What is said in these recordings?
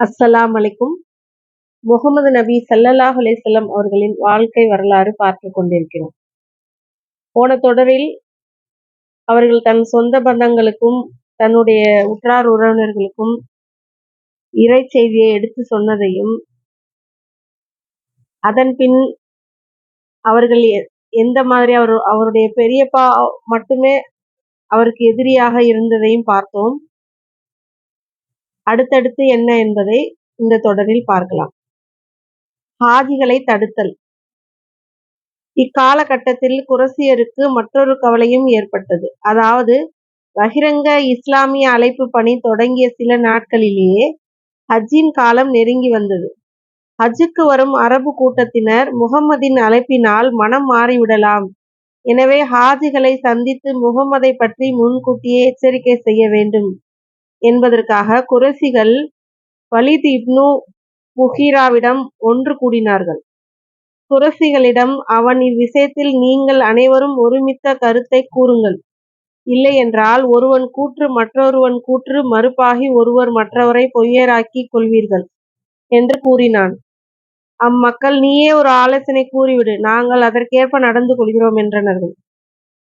அஸ்ஸலாம் அலைக்கும். முகமது நபி ஸல்லல்லாஹு அலிசல்லம் அவர்களின் வாழ்க்கை வரலாறு பார்த்து கொண்டிருக்கிறோம். போன தொடரில் அவர்கள் தன் சொந்த பந்தங்களுக்கும் தன்னுடைய உற்றார் உறவினர்களுக்கும் இறை செய்தியை எடுத்து சொன்னதையும் அதன் பின் அவர்கள் எ- எந்த மாதிரி அவர் அவருடைய பெரியப்பா மட்டுமே அவருக்கு எதிரியாக இருந்ததையும் பார்த்தோம். அடுத்தடுத்து என்ன என்பதை இந்த தொடரில் பார்க்கலாம். ஹாஜிகளை தடுத்தல். இக்காலகட்டத்தில் குரசியருக்கு மற்றொரு கவலையும் ஏற்பட்டது. அதாவது பகிரங்க இஸ்லாமிய அழைப்பு பணி தொடங்கிய சில நாட்களிலேயே ஹஜ்ஜின் காலம் நெருங்கி வந்தது. ஹஜ்ஜுக்கு வரும் அரபு கூட்டத்தினர் முகம்மதின் அழைப்பினால் மனம் மாறிவிடலாம். எனவே ஹாஜிகளை சந்தித்து முகம்மதை பற்றி முன்கூட்டியே எச்சரிக்கை செய்ய வேண்டும். என்பதற்காக குரசிகள் வலித் இப்னு முகீராவிடம் ஒன்று கூடினார்கள். குரசிகளிடம் அவன் இவ்விஷயத்தில் நீங்கள் அனைவரும் ஒருமித்த கருத்தை கூறுங்கள். இல்லையென்றால் ஒருவன் கூற்று மற்றொருவன் கூற்று மறுப்பாகி ஒருவர் மற்றவரை பொய்யராக்கி கொள்வீர்கள் என்று கூறினான். அம்மக்கள் நீயே ஒரு ஆலோசனை கூறிவிடு. நாங்கள் அதற்கேற்ப நடந்து கொள்கிறோம் என்றனர்கள்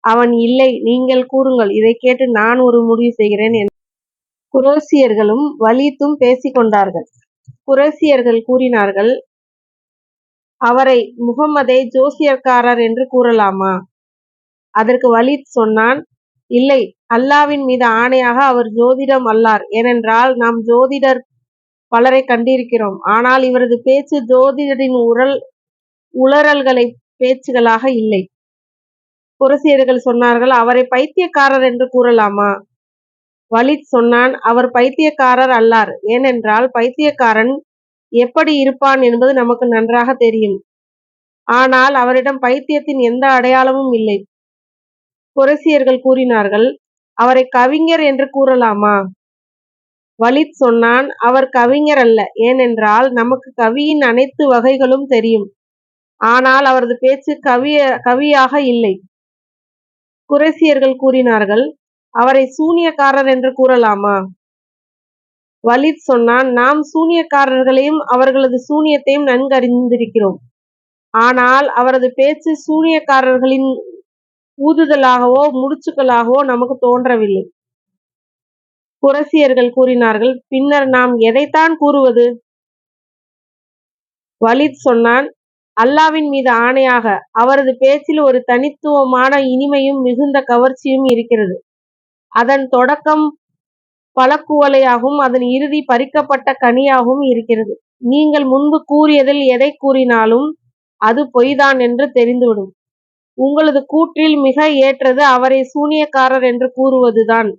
அவன் இல்லை நீங்கள் கூறுங்கள். இதைக் கேட்டு நான் ஒரு முடிவு செய்கிறேன் குரோசியர்களும் வலித்தும் பேசிக்கொண்டார்கள். குரோசியர்கள் குரேசியர்கள் கூறினார்கள் அவரை முகம்மதை ஜோசியக்காரர் என்று கூறலாமா? அதற்கு வலித் சொன்னான் இல்லை அல்லாவின் மீது ஆணையாக அவர் ஜோதிடம் அல்லார். ஏனென்றால் நாம் ஜோதிடர் பலரை கண்டிருக்கிறோம். ஆனால் இவரது பேச்சு ஜோதிடரின் உரல் உளறல்களை பேச்சுகளாக இல்லை. குரசியர்கள் சொன்னார்கள் அவரை பைத்தியக்காரர் என்று கூறலாமா? வலித் சொன்னான் அவர் பைத்தியக்காரர் அல்லார். ஏனென்றால் பைத்தியக்காரன் எப்படி இருப்பான் என்பது நமக்கு நன்றாக தெரியும். ஆனால் அவரிடம் பைத்தியத்தின் எந்த அடையாளமும் இல்லை. குரசியர்கள் கூறினார்கள் அவரை கவிஞர் என்று கூறலாமா? வலித் சொன்னான் அவர் கவிஞர் அல்ல. ஏனென்றால் நமக்கு கவியின் அனைத்து வகைகளும் தெரியும். ஆனால் அவரது பேச்சு கவிய கவியாக இல்லை. குரேசியர்கள் கூறினார்கள் அவரை சூனியக்காரர் என்று கூறலாமா? வலித் சொன்னான் நாம் சூனியக்காரர்களையும் அவர்களது சூனியத்தையும் நன்கறிந்திருக்கிறோம். ஆனால் அவரது பேச்சு சூனியக்காரர்களின் ஊதுதலாகவோ முடிச்சுக்களாகவோ நமக்கு தோன்றவில்லை. குரசியர்கள் கூறினார்கள் பின்னர் நாம் எதைத்தான் கூறுவது? வலித் சொன்னான் அல்லாவின் மீது ஆணையாக அவரது பேச்சில் ஒரு தனித்துவமான இனிமையும் மிகுந்த கவர்ச்சியும் இருக்கிறது. அதன் தொடக்கம் பழக்குவலையாகவும் அதன் இறுதி பறிக்கப்பட்ட கனியாகவும் இருக்கிறது. நீங்கள் முன்பு கூறியதில் எதை கூறினாலும் அது பொய்தான் என்று தெரிந்துவிடும். உங்களது கூற்றில் மிக ஏற்றது அவரை சூனியக்காரர் என்று கூறுவதுதான்.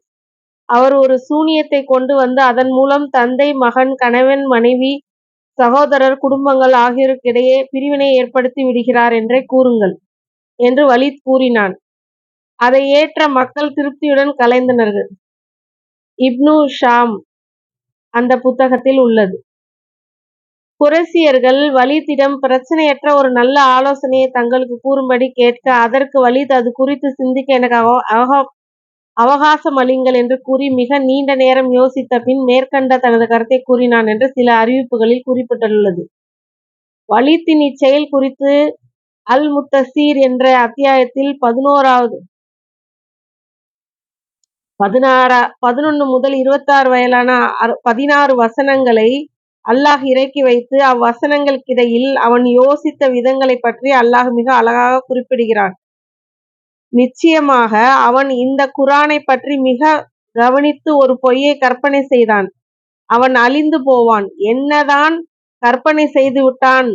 அவர் ஒரு சூனியத்தை கொண்டு வந்து அதன் மூலம் தந்தை மகன் கணவன் மனைவி சகோதரர் குடும்பங்கள் ஆகியோருக்கிடையே பிரிவினை ஏற்படுத்தி விடுகிறார் என்றே கூறுங்கள் என்று வலித் கூறினான். அதை ஏற்ற மக்கள் திருப்தியுடன் கலைந்தனர்கள். இப்னு ஷாம் அந்த புத்தகத்தில் உள்ளது. குரசியர்கள் வலித்திடம் பிரச்சனையற்ற ஒரு நல்ல ஆலோசனையை தங்களுக்கு கூறும்படி கேட்க அதற்கு வலித் அது குறித்து சிந்திக்க எனக்கு அவ- அவகா- அவகாசம் அளிங்கள் என்று கூறி மிக நீண்ட நேரம் யோசித்த பின் மேற்கண்ட தனது கருத்தை கூறினான் என்று சில அறிவிப்புகளில் குறிப்பிட்டுள்ளது வலித்தின் இச்செயல் குறித்து அல் முத்தசீர் என்ற அத்தியாயத்தில் பதினோராவது பதினாறா பதினொன்னு முதல் இருபத்தாறு வயலான பதினாறு வசனங்களை அல்லாஹ் இறக்கி வைத்து அவ்வசனங்களுக்கிடையில் அவன் யோசித்த விதங்களைப் பற்றி அல்லாஹ் மிக அழகாக குறிப்பிடுகிறான். நிச்சயமாக அவன் இந்த குரானை பற்றி மிக கவனித்து ஒரு பொய்யை கற்பனை செய்தான். அவன் அழிந்து போவான். என்னதான் கற்பனை செய்து விட்டான்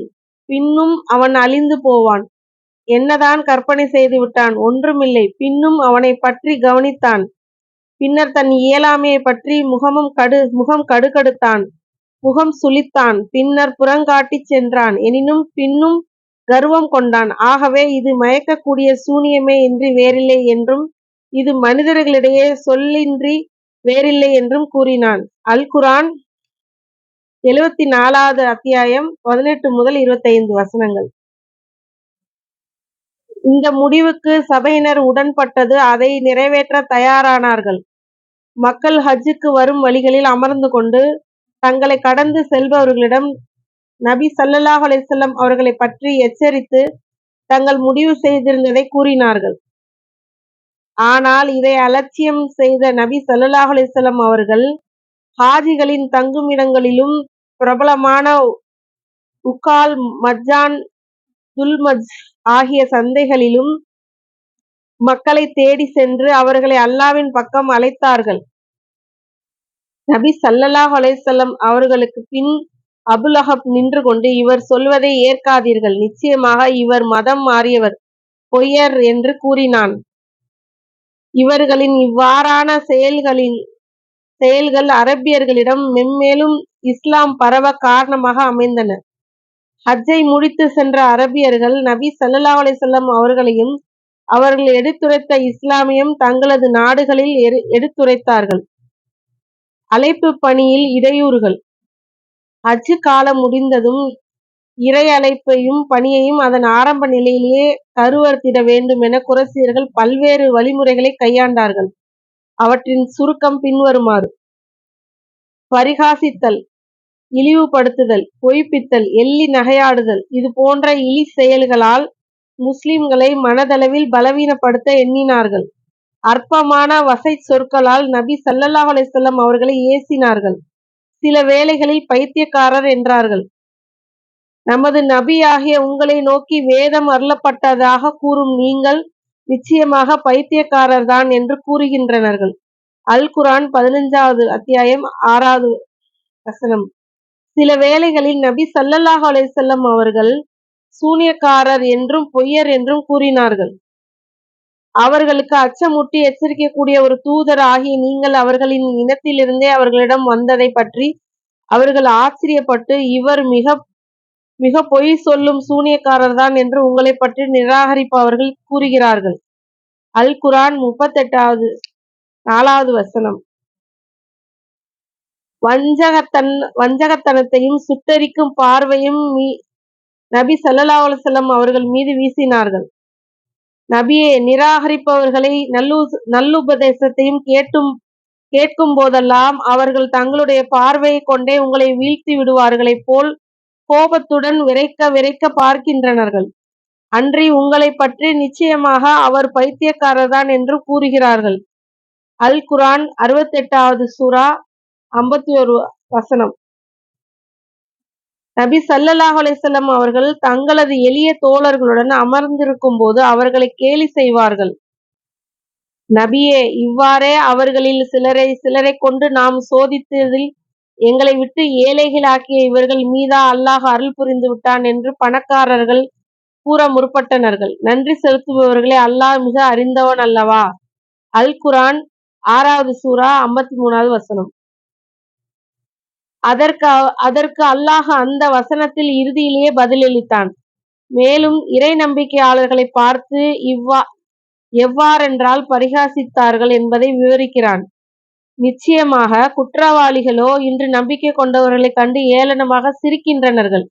பின்னும் அவன் அழிந்து போவான். என்னதான் கற்பனை செய்து விட்டான் ஒன்றுமில்லை. பின்னும் அவனைப் பற்றி கவனித்தான். பின்னர் தன் இயலாமையை பற்றி முகமும் கடு முகம் கடுகடுத்தான். முகம் சுளித்தான். பின்னர் புறங்காட்டிச் சென்றான். எனினும் பின்னும் கர்வம் கொண்டான். ஆகவே இது மயக்கக்கூடிய சூனியமே இன்றி வேறில்லை என்றும் இது மனிதர்களிடையே சொல்லின்றி வேறில்லை என்றும் கூறினான். அல் குரான் எழுவத்தி நாலாவது அத்தியாயம் பதினெட்டு முதல் இருபத்தைந்து வசனங்கள். இந்த முடிவுக்கு சபையினர் உடன்பட்டது அதை நிறைவேற்ற தயாரானார்கள் மக்கள் ஹஜ்ஜுக்கு வரும் வழிகளில் அமர்ந்து கொண்டு தங்களை கடந்து செல்பவர்களிடம் நபி சல்லல்லாஹ் அலிசல்லம் அவர்களை பற்றி எச்சரித்து தங்கள் முடிவு செய்திருந்ததை கூறினார்கள். ஆனால் இதை அலட்சியம் செய்த நபி சல்லல்லாஹ் அலிசல்லம் அவர்கள் ஹாஜிகளின் தங்குமிடங்களிலும் பிரபலமான உக்கால் மஜான், துல்மஜ் ஆகிய சந்தைகளிலும் மக்களை தேடிச் சென்று அவர்களை அல்லாவின் பக்கம் அழைத்தார்கள். நபி சல்லல்லாஹ் அலைசல்லம் அவர்களுக்கு அவர்களுக்குப் பின் அபுலஹப் நின்று கொண்டு இவர் சொல்வதை ஏற்காதீர்கள். நிச்சயமாக இவர் மதம் மாறியவர், பொய்யர் என்று கூறினான். இவர்களின் இவ்வாறான செயல்களின் செயல்கள் அரபியர்களிடம் மென்மேலும் இஸ்லாம் பரவ காரணமாக அமைந்தன. ஹஜ்ஜை முடித்து சென்ற அரபியர்கள் நபி சல்லா அலிசல்லம் அவர்களையும் அவர்கள் எடுத்துரைத்த இஸ்லாமியம் தங்களது நாடுகளில் எடுத்துரைத்தார்கள். அழைப்பு பணியில் இடையூறுகள் ஹஜ்ஜு காலம் முடிந்ததும் இறையழைப்பையும் பணியையும் அதன் ஆரம்ப நிலையிலேயே கருவறுத்திட என குரசிகர்கள் பல்வேறு வழிமுறைகளை கையாண்டார்கள். அவற்றின் சுருக்கம் பின்வருமாறு. பரிகாசித்தல், இழிவுபடுத்துதல், பொய்ப்பித்தல், எள்ளி நகையாடுதல் இது போன்ற இழிசெயல்களால் முஸ்லிம்களை மனதளவில் பலவீனப்படுத்த எண்ணினார்கள். அற்பமான வசைச் சொற்களால் நபி சல்லல்லாஹ் அலைஹி அவர்களை ஏசினார்கள். சில வேளைகளில் பைத்தியக்காரர் என்றார்கள். நமது நபியாகிய உங்களை நோக்கி வேதம் அருளப்பட்டதாக கூறும் நீங்கள் நிச்சயமாகப் பைத்தியக்காரர்தான் என்று கூறுகின்றனர்கள். அல் குரான் பதினஞ்சாவது அத்தியாயம் ஆறாவது வசனம் சில வேளைகளில் நபி சல்லல்லாஹ் அலைசல்லம் அவர்கள் சூனியக்காரர் என்றும் பொய்யர் என்றும் கூறினார்கள். அவர்களுக்கு அச்சமூட்டி எச்சரிக்கக்கூடிய ஒரு தூதர் ஆகிய நீங்கள் அவர்களின் இனத்திலிருந்தே அவர்களிடம் வந்ததை பற்றி அவர்கள் ஆச்சரியப்பட்டு இவர் மிகப் பொய் சொல்லும் சூனியக்காரர் தான் என்று உங்களைப் பற்றி நிராகரிப்பவர்கள் கூறுகிறார்கள். அல் குரான் முப்பத்தெட்டாவது நாலாவது வசனம் வஞ்சகத்தன் வஞ்சகத்தனத்தையும் சுட்டரிக்கும் பார்வையும் நபி ஸல்லல்லாஹு அலைஹி அவர்கள் மீது வீசினார்கள். நபியே நிராகரிப்பவர்களை நல்லு நல்லுபதேசத்தையும் கேட்டும் கேட்கும் போதெல்லாம் அவர்கள் தங்களுடைய பார்வையைக் கொண்டே உங்களை வீழ்த்தி விடுவார்களைப் போல் கோபத்துடன் விரைக்க விரைக்க பார்க்கின்றனர்கள். அன்றி உங்களைப் பற்றி நிச்சயமாக அவர் பைத்தியக்காரர்தான் என்று கூறுகிறார்கள். அல் குர்ஆன் அறுபத்தெட்டாவது சூரா ஐம்பத்தோரு வசனம் நபி ஸல்லல்லாஹு அலைஹி அவர்கள் தங்களது எளிய தோழர்களுடன் அமர்ந்திருக்கும் போது அவர்களை கேலி செய்வார்கள். நபியே இவ்வாறே அவர்களில் சிலரை சிலரை கொண்டு நாம் சோதித்ததில் எங்களை விட்டு ஏழைகளாக்கிய இவர்கள் மீதா அல்லாஹ் அருள் புரிந்து விட்டான் என்று பணக்காரர்கள் கூற முற்பட்டனர்கள். நன்றி செலுத்துபவர்களை அல்லாஹ் மிக அறிந்தவன் அல்லவா. அல் குரான் ஆறாவது சூரா ஐம்பத்துமூன்றாவது வசனம் அதற்கு அதற்கு அல்லாஹ் அந்த வசனத்தில் இறுதியிலேயே பதிலளித்தான். மேலும் இறை நம்பிக்கையாளர்களை பார்த்து இவ்வா எவ்வாறென்றால் பரிகாசித்தார்கள் என்பதை விவரிக்கிறான். நிச்சயமாக குற்றவாளிகளோ இன்று நம்பிக்கை கொண்டவர்களைக் கண்டு ஏளனமாக சிரிக்கின்றனர்கள்.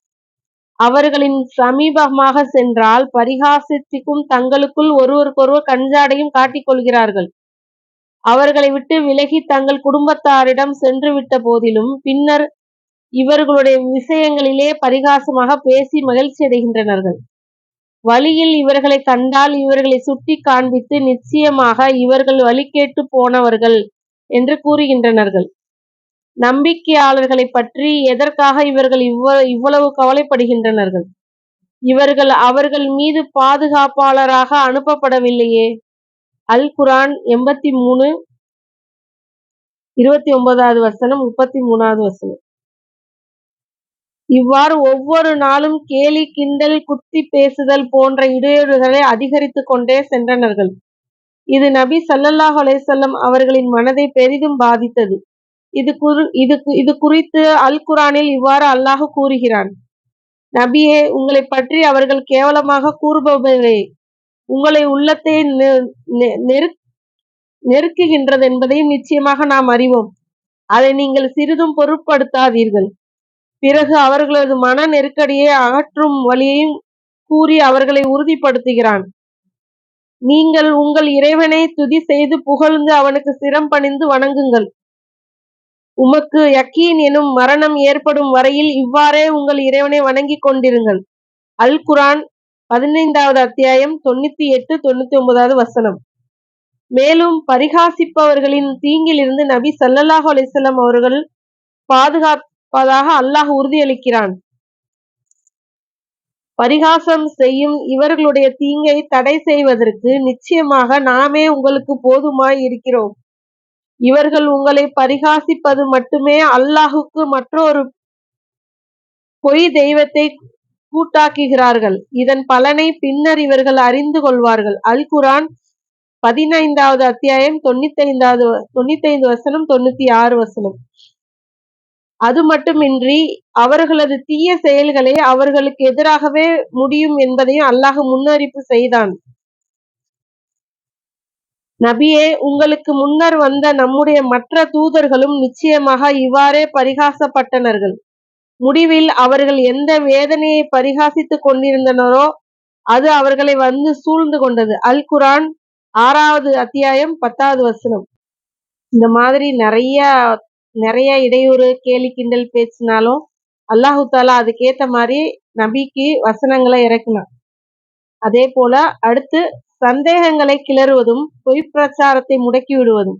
அவர்களின் சமீபமாக சென்றால் பரிகாசத்திற்கும் தங்களுக்குள் ஒருவருக்கொருவர் கஞ்சாடையும் காட்டிக் கொள்கிறார்கள். அவர்களை விட்டு விலகி தங்கள் குடும்பத்தாரிடம் சென்றுவிட்ட போதிலும் பின்னர் இவர்களுடைய விஷயங்களிலே பரிகாசமாக பேசி மகிழ்ச்சியடைகின்றனர்கள். வழியில் இவர்களை கண்டால் இவர்களை சுட்டிக் காண்பித்து நிச்சயமாக இவர்கள் வழி கேட்டு போனவர்கள் என்று கூறுகின்றனர்கள். நம்பிக்கையாளர்களைப் பற்றி எதற்காக இவர்கள் இவ்வ இவ்வளவு கவலைப்படுகின்றனர்கள். இவர்கள் அவர்கள் மீது பாதுகாப்பாளராக அனுப்பப்படவில்லையே. அல் குரான் எண்பத்தி மூணு இருபத்தி ஒன்பதாவது வசனம் முப்பத்தி மூணாவது வசனம் இவ்வாறு ஒவ்வொரு நாளும் கேலி கிண்டல் குத்திப் பேசுதல் போன்ற இடையூறுகளை அதிகரித்துக் கொண்டே சென்றனர்கள். இது நபி சல்லல்லாஹ் அலைஹி அவர்களின் மனதை பெரிதும் பாதித்தது. இது இது குறித்து அல் குரானில் இவ்வாறு அல்லாஹ் கூறுகிறான். நபியே உங்களைப் பற்றி அவர்கள் கேவலமாக கூறுபவை உங்களை உள்ளத்தை நெருக்குகின்றதென்பதையும் நிச்சயமாக நாம் அறிவோம். அதை நீங்கள் சிறிதும் பொருட்படுத்தாதீர்கள். பிறகு அவர்களது மன நெருக்கடியை அகற்றும் வழியையும் கூறி அவர்களை உறுதிப்படுத்துகிறான். நீங்கள் உங்கள் இறைவனை துதி செய்து புகழ்ந்து அவனுக்கு சிரம் பணிந்து வணங்குங்கள். உமக்கு யக்கீன் எனும் மரணம் ஏற்படும் வரையில் இவ்வாறே உங்கள் இறைவனை வணங்கிக் கொண்டிருங்கள் அல் குரான் பதினைந்தாவது அத்தியாயம் தொண்ணூத்தி எட்டு தொண்ணூத்தி ஒன்பதாவது வசனம் மேலும் பரிகாசிப்பவர்களின் தீங்கிலிருந்து நபி ஸல்லல்லாஹு அலிசல்லாம் அவர்கள் பாதுகாப்பு இருப்பதாக அல்லாஹ் உறுதியளிக்கிறான். பரிகாசம் செய்யும் இவர்களுடைய தீங்கை தடை செய்வதற்கு நிச்சயமாக நாமே உங்களுக்கு போதுமாய் இருக்கிறோம். இவர்கள் உங்களை பரிகாசிப்பது மட்டுமே அல்லாஹுக்கு மற்றொரு பொய் தெய்வத்தை கூட்டாக்குகிறார்கள். இதன் பலனை பின்னர் இவர்கள் அறிந்து கொள்வார்கள். அல் குரான் பதினைந்தாவது அத்தியாயம் தொண்ணூத்தி ஐந்தாவது தொண்ணூத்தி ஐந்து வசனம் தொண்ணூத்தி ஆறு வசனம். அது மட்டுமின்றி அவர்களது தீய செயல்களை அவர்களுக்கு எதிராகவே முடியும் என்பதையும் அல்லாஹ் முன்னறிப்பு செய்தான். நபியே உங்களுக்கு முன்னர் வந்த நம்முடைய மற்ற தூதர்களும் நிச்சயமாக இவ்வாறே பரிகாசப்பட்டனர்கள். முடிவில் அவர்கள் எந்த வேதனையை பரிகாசித்துக் கொண்டிருந்தனரோ அது அவர்களை வந்து சூழ்ந்து கொண்டது. அல் குரான் ஆறாவது அத்தியாயம் பத்தாவது வசனம். இந்த மாதிரி நிறைய நிறைய இடையூறு கேலி கிண்டல் பேசினாலும் அல்லாஹு தாலா அதுக்கேற்ற மாதிரி நபிக்கு வசனங்களை இறக்கினான். அதே போல அடுத்து சந்தேகங்களை கிளறுவதும் பொய் பிரச்சாரத்தை முடக்கி விடுவதும்.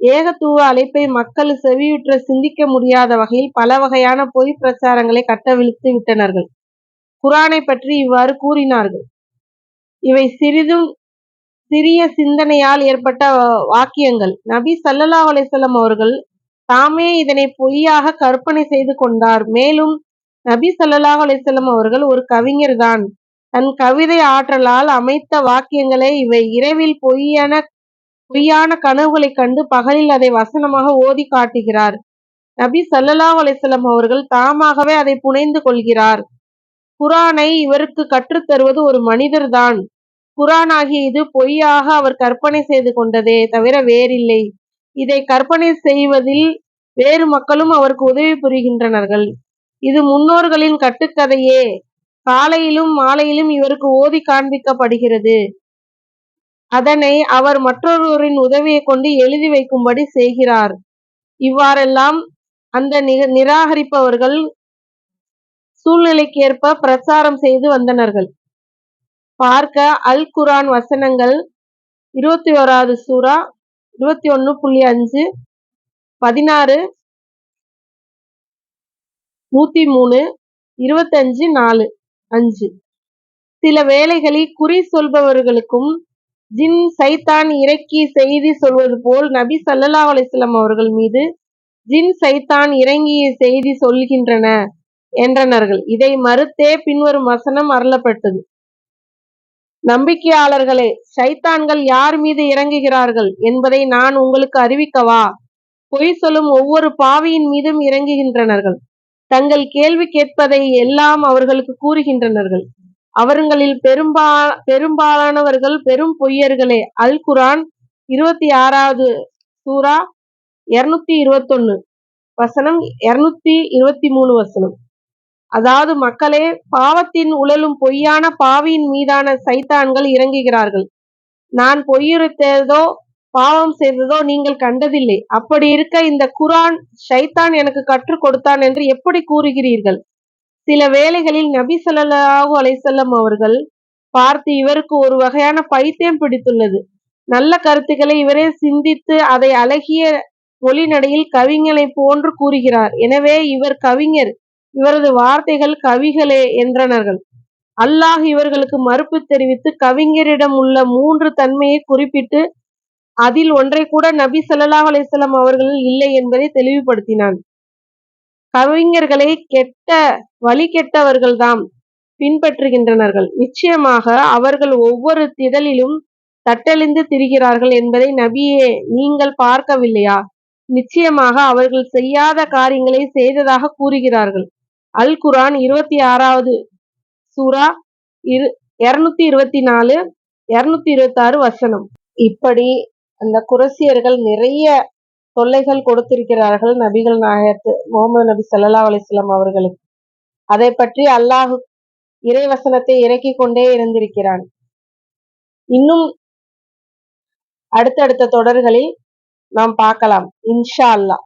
ஏகத்துவ அழைப்பை மக்கள் செவியுற்ற சிந்திக்க முடியாத வகையில் பல வகையான பொய் பிரச்சாரங்களை கட்டவிழ்த்து விட்டனர்கள். குரானை பற்றி இவ்வாறு கூறினார்கள். இவை சிறிதும் சிறிய சிந்தனையால் ஏற்பட்ட வாக்கியங்கள். நபி சல்லல்லா அலிசல்லம் அவர்கள் தாமே இதனை பொய்யாக கற்பனை செய்து கொண்டார். மேலும் நபி சல்லாஹ் அலிசல்லம் அவர்கள் ஒரு கவிஞர் தான் தன் கவிதை ஆற்றலால் அமைத்த வாக்கியங்களே இவை. இரவில் பொய்யான பொய்யான கனவுகளைக் கண்டு பகலில் அதை வசனமாக ஓதி காட்டுகிறார். நபி சல்லல்லாஹ் அலிசல்லம் அவர்கள் தாமாகவே அதை புனைந்து கொள்கிறார். குரானை இவருக்கு கற்றுத்தருவது ஒரு மனிதர்தான். குரான் ஆகிய இது பொய்யாக அவர் கற்பனை செய்து கொண்டதே தவிர வேறில்லை. இதை கற்பனை செய்வதில் வேறு மக்களும் அவருக்கு உதவி புரிகின்றனர்கள். இது முன்னோர்களின் கட்டுக்கதையே. காலையிலும் மாலையிலும் இவருக்கு ஓதி காண்பிக்கப்படுகிறது. அதனை அவர் மற்றொருவரின் உதவியை கொண்டு எழுதி வைக்கும்படி செய்கிறார். இவ்வாறெல்லாம் அந்த நிராகரிப்பவர்கள் சூழ்நிலைக்கேற்ப பிரச்சாரம் செய்து வந்தனர்கள். பார்க்க அல் குரான் வசனங்கள் இருபத்தி ஓராவது சூறா இருபத்தி ஒன்று புள்ளி அஞ்சு பதினாறு நூத்தி மூணு இருபத்தஞ்சு நாலு அஞ்சு. சில வேளைகளில் குறி சொல்பவர்களுக்கும் ஜின் சைத்தான் இறக்கி செய்தி சொல்வது போல் நபி சல்லல்லா அலிஸ்லாம் அவர்கள் மீது ஜின் சைத்தான் இறங்கிய செய்தி சொல்கின்றன என்றனர்கள். இதை மறுத்தே பின்வரும் வசனம் அருளப்பட்டது. நம்பிக்கையாளர்களே சைத்தான்கள் யார் மீது இறங்குகிறார்கள் என்பதை நான் உங்களுக்கு அறிவிக்கவா? பொய் சொல்லும் ஒவ்வொரு பாவியின் மீதும் இறங்குகின்றனர்கள். தங்கள் கேள்வி கேட்பதை எல்லாம் அவர்களுக்கு கூறுகின்றனர்கள். அவர்களில் பெரும்பா பெரும்பாலானவர்கள் பெரும் பொய்யர்களே. அல் குரான் இருபத்தி ஆறாவது சூரா இருநூத்தி இருபத்தொன்னு வசனம் இருநூத்தி இருபத்தி மூணு வசனம். அதாவது மக்களே பாவத்தின் உழலும் பொய்யான பாவியின் மீதான சைத்தான்கள் இறங்குகிறார்கள். நான் பொய்யுரைத்ததோ பாவம் செய்ததோ நீங்கள் கண்டதில்லை. அப்படி இருக்க இந்த குரான் ஷைத்தான் எனக்கு கற்றுக் கொடுத்தான் என்று எப்படி கூறுகிறீர்கள்? சில வேளைகளில் நபி சொல்லாஹு அலைசல்லம் அவர்கள் பார்த்து இவருக்கு ஒரு வகையான பைத்தியம் பிடித்துள்ளது. நல்ல கருத்துக்களை இவரே சிந்தித்து அதை அழகிய மொழிநடையில் கவிஞனை போன்று கூறுகிறார். எனவே இவர் கவிஞர். இவரது வார்த்தைகள் கவிகளே என்றனர்கள். அல்லாஹ் இவர்களுக்கு மறுப்பு தெரிவித்து கவிஞரிடம் உள்ள மூன்று தன்மையை குறிப்பிட்டு அதில் ஒன்றை கூட நபி சல்லாஹ் அலிஸ்லாம் அவர்கள் அவர்களில் இல்லை என்பதை தெளிவுபடுத்தினான். கவிஞர்களை கெட்ட வழி கெட்டவர்கள்தாம் பின்பற்றுகின்றனர்கள். நிச்சயமாக அவர்கள் ஒவ்வொரு திடலிலும் தட்டெளிந்து திரிகிறார்கள் என்பதை நபியே நீங்கள் பார்க்கவில்லையா? நிச்சயமாக அவர்கள் செய்யாத காரியங்களை செய்ததாக கூறுகிறார்கள். அல் குரான் இருபத்தி ஆறாவது சூரா இரு இருநூத்தி இருபத்தி நாலு இருநூத்தி இருபத்தி ஆறு வசனம். இப்படி அந்த குரசியர்கள் நிறைய தொல்லைகள் கொடுத்திருக்கிறார்கள் நபிகள் நாயகத்து முகமது நபி சல்லா அலிஸ்லாம் அவர்களுக்கு. அதை பற்றி அல்லாஹு இறைவசனத்தை இறக்கி கொண்டே இருந்திருக்கிறான். இன்னும் அடுத்தடுத்த தொடர்களில் நாம் பார்க்கலாம். இன்ஷா அல்லாஹ்.